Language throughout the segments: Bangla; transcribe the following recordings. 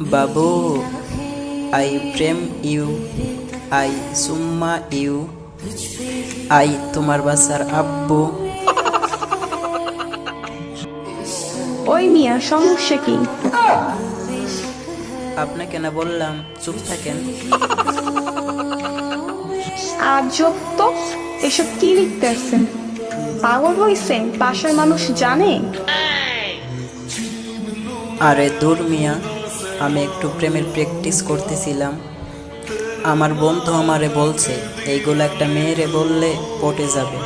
বাবু আই প্রেম ইউ আই সুম্মা ইউ আই তোমার বাসার আব্বু। ওই মিয়া সমস্যা কি? আপনাকে না বললাম চুপ থাকেন। আজব তো এসব কি লিখতেছেন? পাগল হইছেন পাশের মানুষ জানে? আরে দূর মিয়া আমি একটু প্রেমের প্র্যাকটিস করতেছিলাম। আমার বন্ধু আমারে বলছে এইগুলো একটা মেয়েরে বললে পটে যাবে।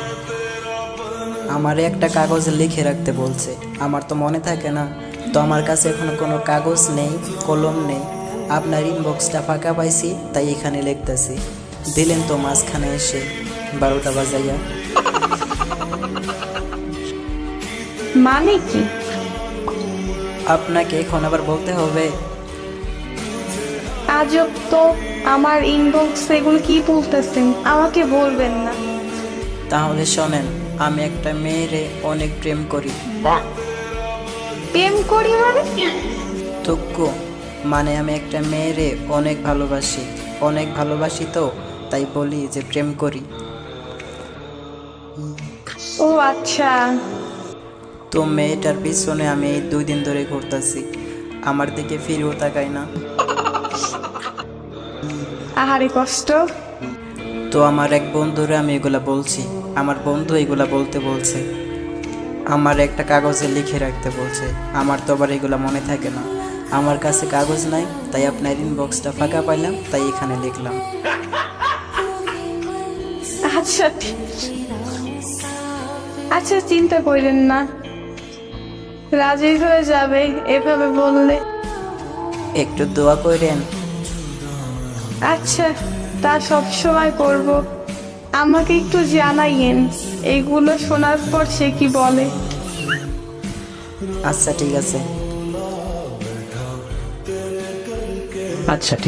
আমারে একটা কাগজ লিখে রাখতে বলছে আমার তো মনে থাকে না তো আমার কাছে এখনও কোনো কাগজ নেই কলম নেই। আপনার ইনবক্সটা ফাঁকা পাইছি তাই এখানে লিখতেছি। দিলেন তো মাঝখানে এসে বারোটা বাজাইয়া। মানে কি? আপনাকে এখন আবার বলতে হবে আজব তো আমার ইনবক্স এগুলো কি বলতেছেন? আমাকে বলবেন না। তাহলে শোনেন আমি একটা মেয়েরে অনেক প্রেম করি। প্রেম করি মানে? তুক্কু মানে আমি একটা মেয়েরে অনেক ভালোবাসি। অনেক ভালোবাসি তো তাই বলি যে প্রেম করি। ও আচ্ছা। তো মেয়েটার পিছনে আমি এই দুই দিন ধরে ঘুরতেছি। আমার দিকে ফিরেও তাকাই না। আহারে কষ্ট। তো আমার এক বন্ধুরে আমি এগুলা বলছি। আমার বন্ধু এগুলা বলতে বলছে। আমার একটা কাগজে লিখে রাখতে বলছে। আমার তো আবার এগুলা মনে থাকে না। আমার কাছে কাগজ নাই তাই আপনার ইনবক্সটা ফাঁকা পাইলাম তাই এখানে লিখলাম। আচ্ছা আচ্ছা চিন্তা করেন না। রাজি হয়ে যাবে এভাবে বললে। একটু দোয়া করেন আচ্ছা তা সব সময় করব। আমাকে একটু জানাইয়েন এইগুলো শোনার পর সে কি বলে? আচ্ছা ঠিক আছে। আচ্ছা ঠিক